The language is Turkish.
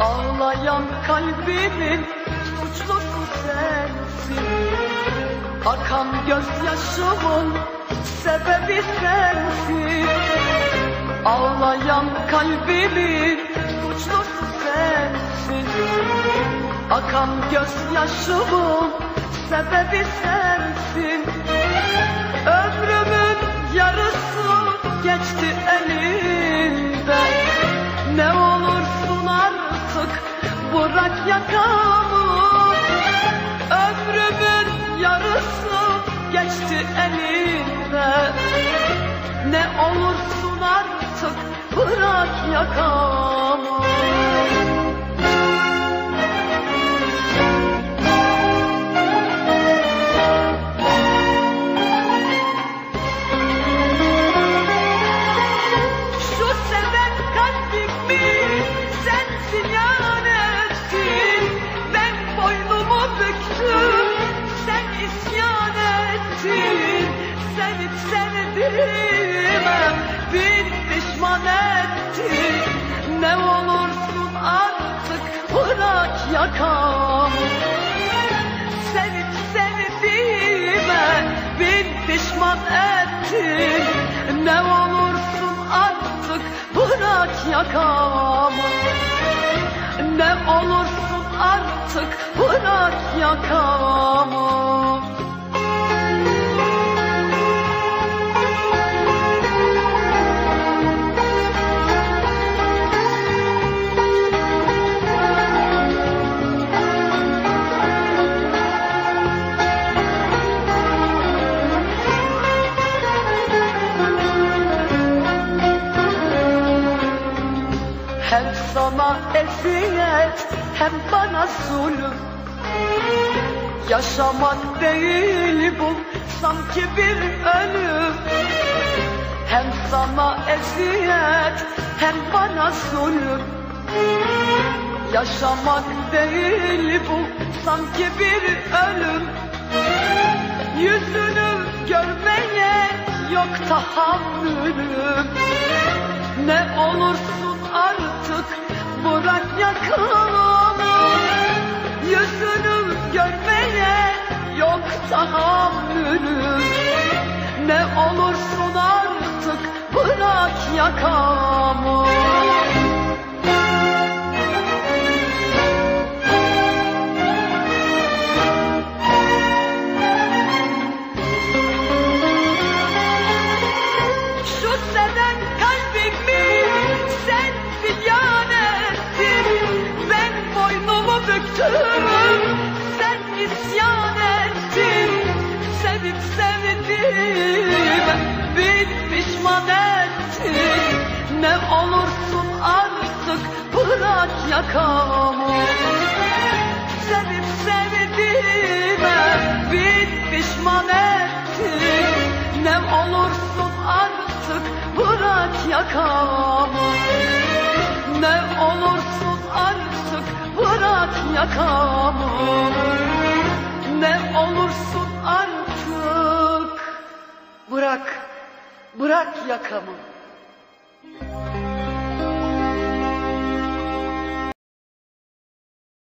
Ağlayan kalbimin suçlusu sensin Akan gözyaşımın sebebi sensin. Ağlayan kalbimin suçlusu sensin. Akan gözyaşımın sebebi sensin. Ömrümün yarısı geçti elinden Ne olursun artık bırak yakamı geçti elinden Ne olursun artık bırak yakamı Ne olursun artık bırak yakamı. Ne olursun artık bırak yakamı Hem sana eziyet hem bana zulüm. Yaşamak değil bu sanki bir ölüm. Hem sana eziyet hem bana zulüm. Yaşamak değil bu sanki bir ölüm. Yüzünü görmeye yok tahammülüm. Ne olursun artık bırak yakamı Yüzünü görmeye yok tahammülüm. Ne olursun artık bırak yakamı Ne olursun artık bırak yakamı. Sevip sevdiğime bin pişman ettin Ne olursun artık bırak yakamı. Ne olursun artık bırak yakamı. Ne olursun artık bırak, bırak yakamı Thank you.